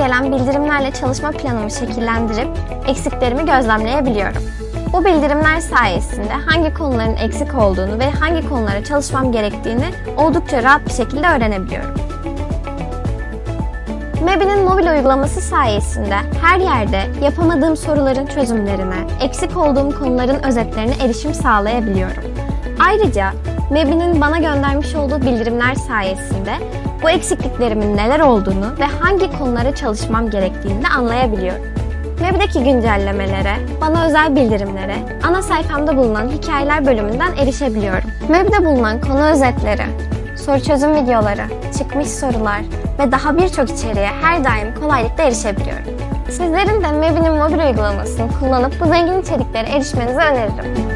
gelen bildirimlerle çalışma planımı şekillendirip eksiklerimi gözlemleyebiliyorum. Bu bildirimler sayesinde hangi konuların eksik olduğunu ve hangi konulara çalışmam gerektiğini oldukça rahat bir şekilde öğrenebiliyorum. Mebi'nin mobil uygulaması sayesinde her yerde yapamadığım soruların çözümlerine, eksik olduğum konuların özetlerine erişim sağlayabiliyorum. Ayrıca Mebi'nin bana göndermiş olduğu bildirimler sayesinde bu eksikliklerimin neler olduğunu ve hangi konulara çalışmam gerektiğini de anlayabiliyorum. Mebi'deki güncellemelere, bana özel bildirimlere, ana sayfamda bulunan hikayeler bölümünden erişebiliyorum. Mebi'de bulunan konu özetleri, soru çözüm videoları, çıkmış sorular ve daha birçok içeriğe her daim kolaylıkla erişebiliyorum. Sizlerin de Mebi'nin mobil uygulamasını kullanıp bu zengin içeriklere erişmenizi öneririm.